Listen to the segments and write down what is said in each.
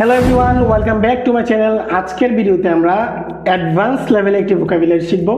Hello everyone welcome back to my channel আজকের ভিডিওতে আমরা অ্যাডভান্স লেভেলে একটি ভোকাবুলারি শিখব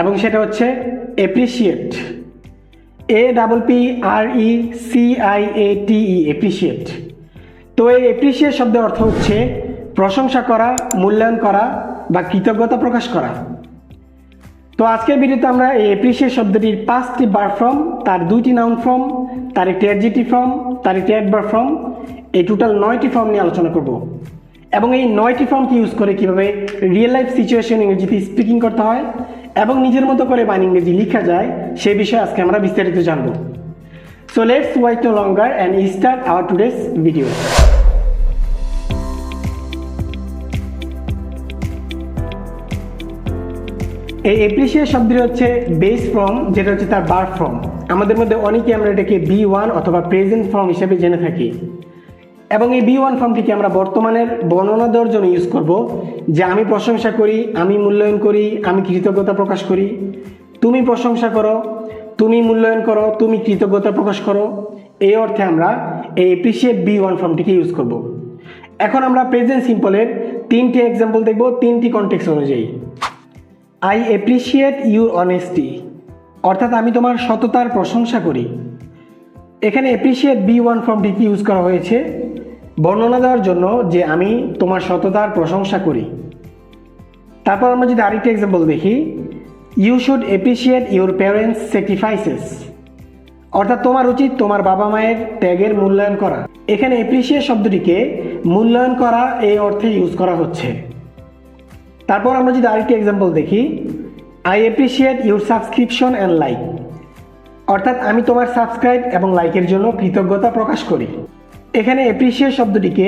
এবং সেটা হচ্ছে appreciate A double P R E C I A T E appreciate তো এই এপ্রিসিয়েট শব্দের অর্থ হচ্ছে প্রশংসা করা, মূল্যায়ন করা বা কৃতজ্ঞতা প্রকাশ করা। তো আজকের ভিডিওতে আমরা এই এপ্রিসিয়েট শব্দটির পাঁচটি বার ফর্ম তার দুইটি নাউন ফর্ম তার একটি অ্যাডজেটিভ ফর্ম তার একটি অ্যাডভার ফর্ম এই টোটাল নয়টি ফর্ম নিয়ে আলোচনা করব। এবং এই নয়টি ফর্মকে ইউজ করে কীভাবে রিয়েল লাইফ সিচুয়েশন ইংরেজিতে স্পিকিং করতে হয় এবং নিজের মতো করে বান ইংরেজি লেখা যায়, সে বিষয়ে আজকে আমরা বিস্তারিত জানব। So let's wait no longer and start our today's video এই এপ্রিসিয়েট শব্দটি হচ্ছে বেস ফর্ম যেটা হচ্ছে তার বার ফর্ম আমাদের মধ্যে অনেকে আমরা এটাকে বি ওয়ান অথবা প্রেজেন্ট ফর্ম হিসেবে জেনে থাকি। এবং এই বি ওয়ান ফর্মটিকে আমরা বর্তমানের বর্ণনা দেওয়ার জন্য ইউজ করব যে আমি প্রশংসা করি, আমি মূল্যায়ন করি, আমি কৃতজ্ঞতা প্রকাশ করি। তুমি প্রশংসা করো, তুমি মূল্যায়ন করো, তুমি কৃতজ্ঞতা প্রকাশ করো। এই অর্থে আমরা এই এপ্রিসিয়েট বি ওয়ান ফর্মটিকে ইউজ করব। এখন আমরা প্রেজেন্ট সিম্পলের তিনটি এক্সাম্পল দেখব, তিনটি কনটেক্স অনুযায়ী। আই অ্যাপ্রিসিয়েট ইউর অনেস্টি অর্থাৎ আমি তোমার সততার প্রশংসা করি। এখানে অ্যাপ্রিসিয়েট বি ওয়ান ফর্মটিকে ইউজ করা হয়েছে। বর্ণনা দেওয়ার জন্য যে আমি তোমার সততার প্রশংসা করি। তারপর আমরা যদি আরেকটি এক্সাম্পল দেখি you should appreciate your parents sacrifices অর্থাৎ তোমার উচিত তোমার বাবা মায়ের ত্যাগের মূল্যায়ন করা। এখানে অ্যাপ্রিসিয়েট শব্দটিকে মূল্যায়ন করা এই অর্থে ইউজ করা হচ্ছে। তারপর আমরা যদি আরেকটি এক্সাম্পল দেখি I appreciate your subscription and like অর্থাৎ আমি তোমার সাবস্ক্রাইব এবং লাইকের জন্য কৃতজ্ঞতা প্রকাশ করি। এখানে অ্যাপ্রিসিয়েট শব্দটিকে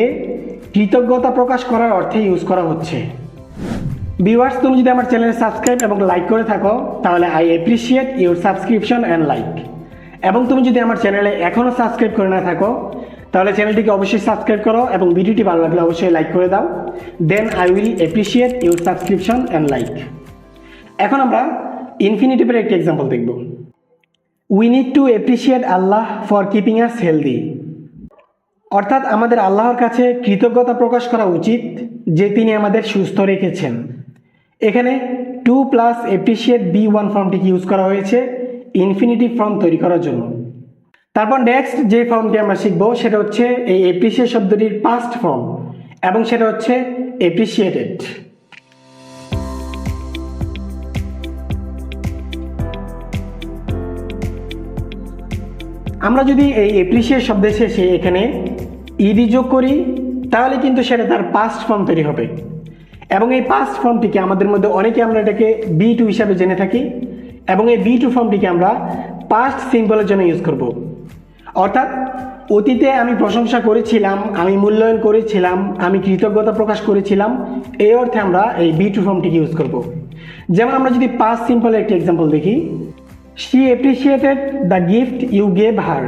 কৃতজ্ঞতা প্রকাশ করার অর্থে ইউজ করা হচ্ছে। ভিউয়ার্স তুমি যদি আমার চ্যানেলে সাবস্ক্রাইব এবং লাইক করে থাকো, তাহলে I appreciate your subscription and like এবং তুমি যদি আমার চ্যানেলে এখনও সাবস্ক্রাইব করে না থাকো, তাহলে চ্যানেলটিকে অবশ্যই সাবস্ক্রাইব করো এবং ভিডিওটি ভালো লাগলে অবশ্যই লাইক করে দাও। Then I will appreciate your subscription and like এখন আমরা ইনফিনিটিভের একটি এক্সাম্পল দেখব। We need to appreciate Allah for keeping us healthy অর্থাৎ আমাদের আল্লাহর কাছে কৃতজ্ঞতা প্রকাশ করা উচিত যে তিনি আমাদের সুস্থ রেখেছেন। এখানে to plus appreciate V one ফর্মটিকে use করা হয়েছে ইনফিনিটিভ ফর্ম তৈরি করার জন্য। তারপর নেক্সট যে ফর্মটি আমরা শিখব, সেটা হচ্ছে এই এপ্রিসিয়েট শব্দটির পাস্ট ফর্ম এবং সেটা হচ্ছে এপ্রিসিয়েটেড আমরা যদি এই এপ্রিসিয়েট শব্দের শেষে এখানে ইডি যোগ করি, তাহলে কিন্তু সেটা তার পাস্ট ফর্ম তৈরি হবে। এবং এই পাস্ট ফর্মটিকে আমাদের মধ্যে অনেকে আমরা এটাকে বি টু হিসাবে জেনে থাকি, এবং এই বি টু ফর্মটিকে আমরা পাস্ট সিম্পলের জন্য ইউজ করব। অর্থাৎ, অতীতে আমি প্রশংসা করেছিলাম, আমি মূল্যায়ন করেছিলাম, আমি কৃতজ্ঞতা প্রকাশ করেছিলাম, এই অর্থে আমরা এই বি টু ফর্মটিকে ইউজ করব। যেমন আমরা যদি পাস্ট সিম্পলের একটি এক্সাম্পল দেখি she appreciated the gift you gave her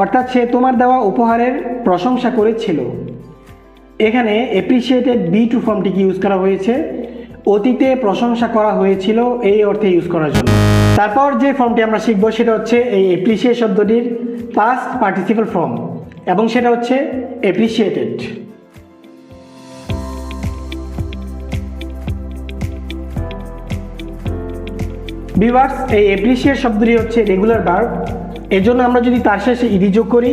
অর্থাৎ সে তোমার দেওয়া উপহারের প্রশংসা করেছিল। এখানে অ্যাপ্রিসিয়েটেড বি টু ফর্মটিকে ইউজ করা হয়েছে। অতীতে প্রশংসা করা হয়েছিল এই অর্থে ইউজ করার জন্য। তারপর যে ফর্মটি আমরা শিখব সেটা হচ্ছে এই অ্যাপ্রিসিয়েট শব্দটির পাস্ট পার্টিসিপাল ফর্ম এবং সেটা হচ্ছে অ্যাপ্রিসিয়েটেড ভিভার্স এই অ্যাপ্রিসিয়েট শব্দটি হচ্ছে রেগুলার ভার্ব এর জন্য আমরা যদি তার শেষে ইডি যোগ করি,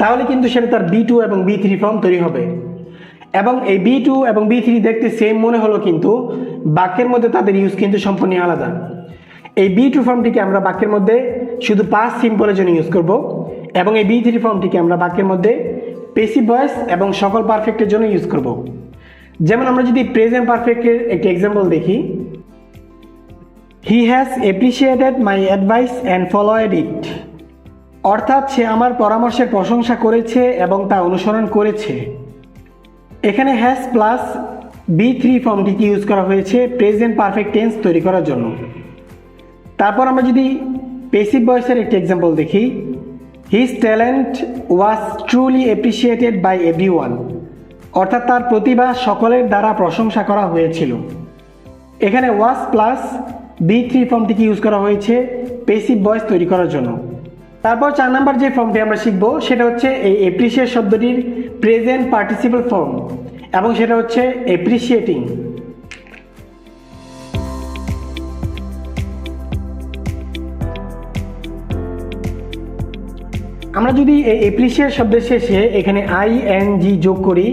তাহলে কিন্তু সেটা তার বি টু এবং বি থ্রি ফর্ম তৈরি হবে। এবং এই বি টু এবং বি থ্রি দেখতে সেম মনে হলো কিন্তু, বাক্যের মধ্যে তাদের ইউজ কিন্তু সম্পূর্ণ আলাদা। এই বি টু ফর্মটিকে আমরা বাক্যের মধ্যে শুধু পাস সিম্পলের জন্য ইউজ করব, এবং এই বি থ্রি ফর্মটিকে আমরা বাক্যের মধ্যে পেসিভ ভয়েস এবং সকল পারফেক্টের জন্য ইউজ করব। যেমন আমরা যদি প্রেজেন্ট পারফেক্টের একটি এক্সাম্পল দেখি he has appreciated my advice and followed it অর্থাৎ সে আমার পরামর্শের প্রশংসা করেছে এবং তা অনুসরণ করেছে। এখানে হ্যাজ প্লাস বি থ্রি ফর্মটিকে ইউজ করা হয়েছে? প্রেজেন্ট পারফেক্ট টেন্স তৈরি করার জন্য। তারপর আমরা যদি পেসিভ ভয়েসের একটি এক্সাম্পল দেখি। His talent was truly appreciated by everyone অর্থাৎ তার প্রতিভা সকলের দ্বারা প্রশংসা করা হয়েছিল। এখানে ওয়াজ প্লাস বি থ্রি ফর্মটিকে ইউজ করা হয়েছে পেসিভ ভয়েস তৈরি করার জন্য। তারপর চার নাম্বার যে ফর্মটি আমরা শিখব, সেটা হচ্ছে এই এপ্রিসিয়েট শব্দটির প্রেজেন্ট পার্টিসিপল ফর্ম এবং সেটা হচ্ছে এপ্রিসিয়েটিং আমরা যদি এই এপ্রিসিয়েট শব্দের শেষে এখানে আই এন জি যোগ করি,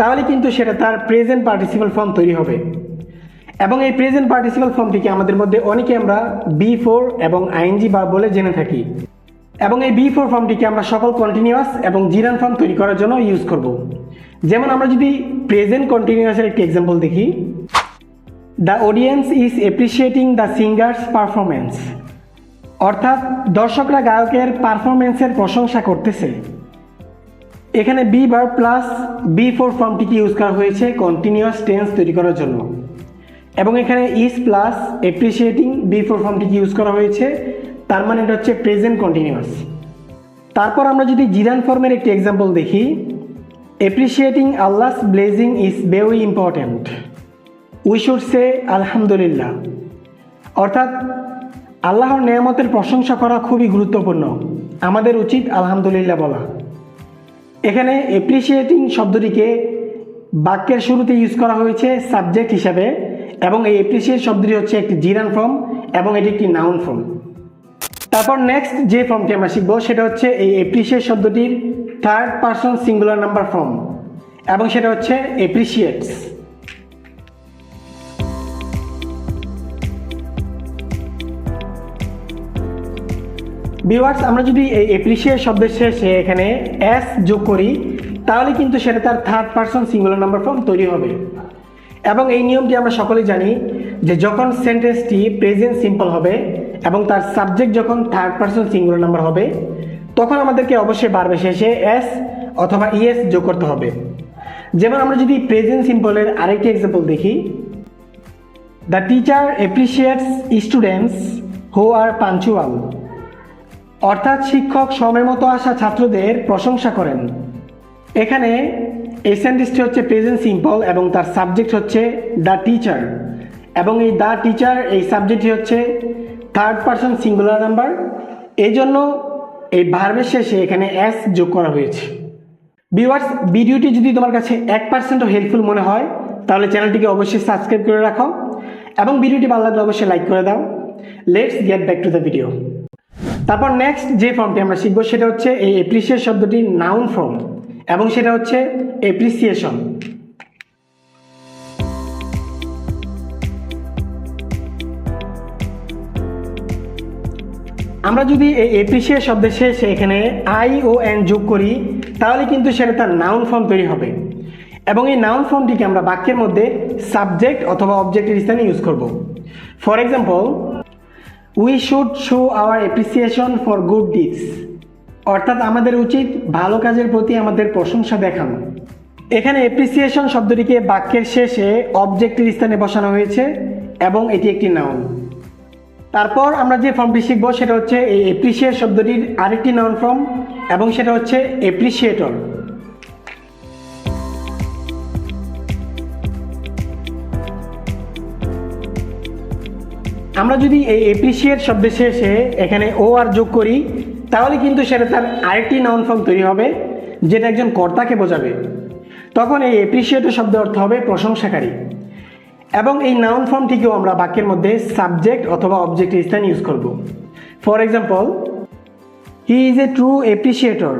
তাহলে কিন্তু সেটা তার প্রেজেন্ট পার্টিসিপাল ফর্ম তৈরি হবে। এবং এই প্রেজেন্ট পার্টিসিপাল ফর্মটিকে আমাদের মধ্যে অনেকে আমরা বি ফোর এবং আইএনজি বা বলে জেনে থাকি। এবং এই বি ফোর ফর্মটিকে আমরা সকল কন্টিনিউয়াস এবং জিরান ফর্ম তৈরি করার জন্য ইউজ করব। যেমন আমরা যদি প্রেজেন্ট কন্টিনিউয়াসের একটি এক্সাম্পল দেখি। The audience is appreciating the singers performance অর্থাৎ দর্শকরা গায়কের পারফরমেন্সের প্রশংসা করতেছে। এখানে বি বার প্লাস বি ফোর ফর্মটিকে ইউজ করা হয়েছে কন্টিনিউয়াস টেন্স তৈরি করার জন্য। এবং এখানে is plus appreciating V four ফর্মটিকে use করা হয়েছে। তার মানে এটা হচ্ছে প্রেজেন্ট কন্টিনিউয়াস তারপর আমরা যদি জিরান ফর্মের একটি এক্সাম্পল দেখি। Appreciating Allah's blessing is very important we should say আলহামদুলিল্লাহ অর্থাৎ আল্লাহর নেয়ামতের প্রশংসা করা খুবই গুরুত্বপূর্ণ। আমাদের উচিত আলহামদুলিল্লাহ বলা। এখানে এপ্রিসিয়েটিং শব্দটিকে বাক্যের শুরুতে ইউজ করা হয়েছে সাবজেক্ট হিসাবে। এবং এই এপ্রিসিয়েট শব্দটি হচ্ছে একটি জিরান ফর্ম এবং এটি একটি নাউন ফর্ম। তারপর নেক্সট যে ফর্মটি আমরা শিখব সেটা হচ্ছে এই এপ্রিসিয়েট শব্দটির third person singular number form এবং সেটা হচ্ছে এপ্রিসিয়েটস ভিউয়ার্স আমরা যদি এই এপ্রিসিয়েট শব্দের শেষে এখানে এস যোগ করি, তাহলে কিন্তু সেটা তার third person singular number form তৈরি হবে। এবং এই নিয়মটি আমরা সকলেই জানি যে যখন সেন্টেন্সটি প্রেজেন্ট সিম্পল হবে এবং তার সাবজেক্ট যখন থার্ড পারসন সিঙ্গুলার নাম্বার হবে, তখন আমাদেরকে অবশ্যই বারবার শেষে এস অথবা ইএস যোগ করতে হবে। যেমন আমরা যদি প্রেজেন্ট সিম্পলের আরেকটি এক্সাম্পল দেখি the teacher appreciates students who are punctual অর্থাৎ শিক্ষক সময় মতো আসা ছাত্রদের প্রশংসা করেন। এখানে এই সেন্টেন্সটি হচ্ছে প্রেজেন্ট সিম্পল এবং তার সাবজেক্ট হচ্ছে দ্য টিচার এবং এই দ্য টিচার এই সাবজেক্টটি হচ্ছে থার্ড পারসন সিঙ্গুলার নাম্বার এই জন্য এই ভার্বের শেষে এখানে এস যোগ করা হয়েছে। ভিউয়ার্স ভিডিওটি যদি তোমার কাছে এক পার্সেন্টও হেল্পফুল মনে হয়, তাহলে চ্যানেলটিকে অবশ্যই সাবস্ক্রাইব করে রাখো এবং ভিডিওটি ভালো লাগলে অবশ্যই লাইক করে দাও। Let's get back to the video তারপর নেক্সট যে ফর্মটি আমরা শিখব, সেটা হচ্ছে এই এপ্রিসিয়েট শব্দটি নাউন ফর্ম এবং সেটা হচ্ছে এপ্রিসিয়েশন আমরা যদি এই এপ্রিসিয়েট শব্দের শেষে এখানে আই ও এন যোগ করি, তাহলে কিন্তু সেটা তার নাউন ফর্ম তৈরি হবে। এবং এই নাউন ফর্মটিকে আমরা বাক্যের মধ্যে সাবজেক্ট অথবা অবজেক্টের স্থানে ইউজ করব। For example we should show our appreciation for good deeds অর্থাৎ আমাদের উচিত ভালো কাজের প্রতি আমাদের প্রশংসা দেখানো। এখানে অ্যাপ্রিসিয়েশন শব্দটিকে বাক্যের শেষে অবজেক্টের স্থানে বসানো হয়েছে এবং এটি একটি নাউন তারপর আমরা যে ফর্মটি শিখব সেটা হচ্ছে এই এপ্রিসিয়েট শব্দটির আরেকটি নাউন ফর্ম এবং সেটা হচ্ছে এপ্রিসিয়েটর আমরা যদি এই এপ্রিসিয়েট শব্দের শেষে এখানে ও আর যোগ করি তাহলে কিন্তু সেটা তার আরেকটি নাউন ফর্ম তৈরি হবে, যেটা একজন কর্তাকে বোঝাবে। তখন এই এপ্রিসিয়েটর শব্দের অর্থ হবে প্রশংসাকারী। এবং এই নাউন ফর্মটিকেও আমরা বাক্যের মধ্যে সাবজেক্ট অথবা অবজেক্টের স্থান ইউজ করব। For example he is a true appreciator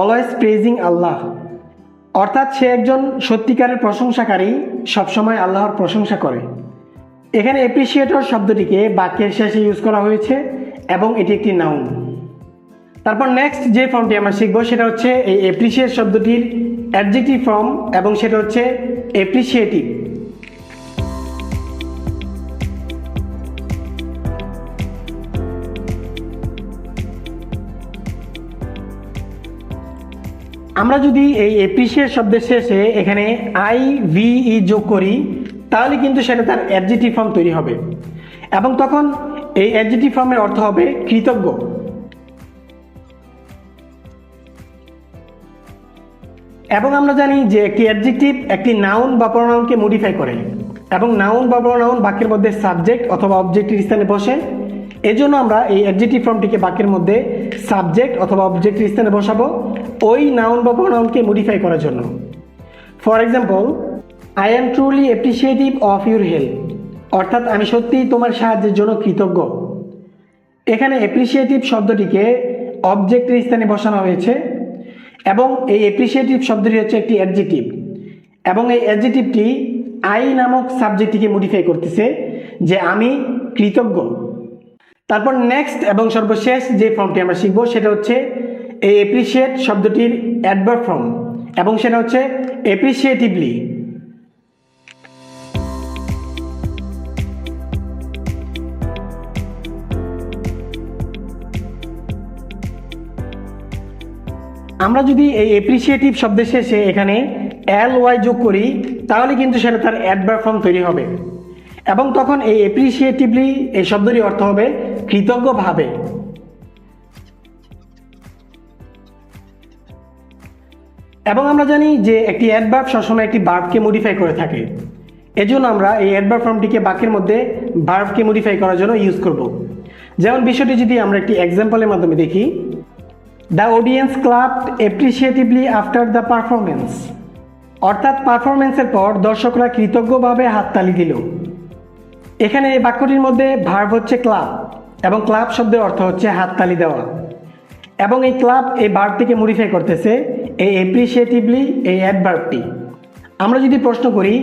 always praising Allah অর্থাৎ সে একজন সত্যিকারের প্রশংসাকারী, সবসময় আল্লাহর প্রশংসা করে। এখানে অ্যাপ্রিসিয়েটর শব্দটিকে বাক্যের শেষে ইউজ করা হয়েছে, এবং এটি একটি নাউন তারপর নেক্সট যে ফর্মটি আমরা শিখব, সেটা হচ্ছে এই এপ্রিসিয়েট শব্দটির অ্যাডজেক্টিভ ফর্ম এবং সেটা হচ্ছে এপ্রিসিয়েটিভ আমরা যদি এই এপ্রিসিয়েট শব্দের শেষে এখানে আই ই যোগ করি, তাহলে কিন্তু সেটা তার অ্যাডজেটিভ ফর্ম তৈরি হবে। এবং তখন এই অ্যাডজেটিভ ফর্মের অর্থ হবে কৃতজ্ঞ। এবং আমরা জানি যে একটি অ্যাডজেক্টিভ একটি নাউন বা প্রোনাউনকে মডিফাই করে। এবং নাউন বা প্রোনাউন বাক্যের মধ্যে সাবজেক্ট অথবা অবজেক্টের স্থানে বসে। এজন্য আমরা এই অ্যাডজেক্টিভ ফর্মটিকে বাক্যের মধ্যে সাবজেক্ট অথবা অবজেক্টের স্থানে বসাবো ওই নাউন বা প্রোনাউনকে মডিফাই করার জন্য। For example I am truly appreciative of your help অর্থাৎ আমি সত্যিই তোমার সাহায্যের জন্য কৃতজ্ঞ। এখানে অ্যাপ্রিসিয়েটিভ শব্দটিকে অবজেক্টের স্থানে বসানো হয়েছে। এবং এই অ্যাপ্রিসিয়েটিভ শব্দটি হচ্ছে একটি অ্যাডজেটিভ এবং এই অ্যাডজেটিভটি আই নামক সাবজেক্টটিকে মডিফাই করতেছে যে আমি কৃতজ্ঞ। তারপর নেক্সট এবং সর্বশেষ যে ফর্মটি আমরা শিখব সেটা হচ্ছে এই অ্যাপ্রিসিয়েট শব্দটির অ্যাডভার ফর্ম এবং সেটা হচ্ছে অ্যাপ্রিসিয়েটিভলি আমরা যদি এই অ্যাপ্রিসিয়েটিভ শব্দের শেষে এখানে এল ওয়াই যোগ করি, তাহলে কিন্তু সেটা তার অ্যাডভার ফর্ম তৈরি হবে। এবং তখন এই অ্যাপ্রিসিয়েটিভলি এই শব্দটি অর্থ হবে কৃতজ্ঞভাবে। এবং আমরা জানি যে একটি অ্যাডভার্ব সবসময় একটি বার্বকে মডিফাই করে থাকে। এজন্য আমরা এই অ্যাডভার্ব ফর্মটিকে বাক্যের মধ্যে বার্বকে মডিফাই করার জন্য ইউজ করব। যেমন বিষয়টি যদি আমরা একটি এক্সাম্পলের মাধ্যমে দেখি the audience clapped appreciatively after the performance অর্থাৎ পারফরমেন্সের পর দর্শকরা কৃতজ্ঞভাবে হাততালি দিল। এখানে এই বাক্যটির মধ্যে ভার্ব হচ্ছে ক্লাব এবং ক্লাব শব্দের অর্থ হচ্ছে হাততালি দেওয়া। এবং এই ক্লাব এই ভার্বটিকে মডিফাই করতেছে এই অ্যাপ্রিসিয়েটিভলি এই অ্যাডভার্বটি আমরা যদি প্রশ্ন করি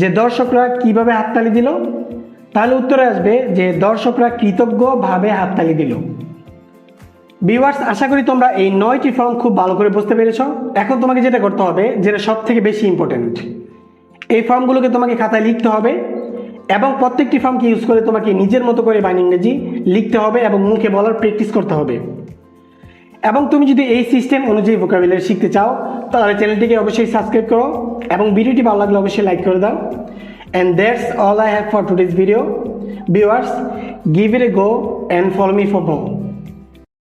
যে দর্শকরা কীভাবে হাততালি দিল, তাহলে উত্তরে আসবে যে দর্শকরা কৃতজ্ঞভাবে হাততালি দিল। ভিউয়ার্স আশা করি তোমরা এই নয়টি ফর্ম খুব ভালো করে বুঝতে পেরেছ। এখন তোমাকে যেটা করতে হবে, যেটা সব থেকে বেশি ইম্পর্টেন্ট এই ফর্মগুলোকে তোমাকে খাতায় লিখতে হবে এবং প্রত্যেকটি ফর্মকে ইউজ করে তোমাকে নিজের মতো করে বাইন ইংরেজি লিখতে হবে এবং মুখে বলার প্র্যাকটিস করতে হবে। এবং তুমি যদি এই সিস্টেম অনুযায়ী ভোকাবুলারি শিখতে চাও, তাহলে চ্যানেলটিকে অবশ্যই সাবস্ক্রাইব করো এবং ভিডিওটি ভালো লাগলে অবশ্যই লাইক করে দাও। And that's all I have for today's video viewers give it a go and follow me for more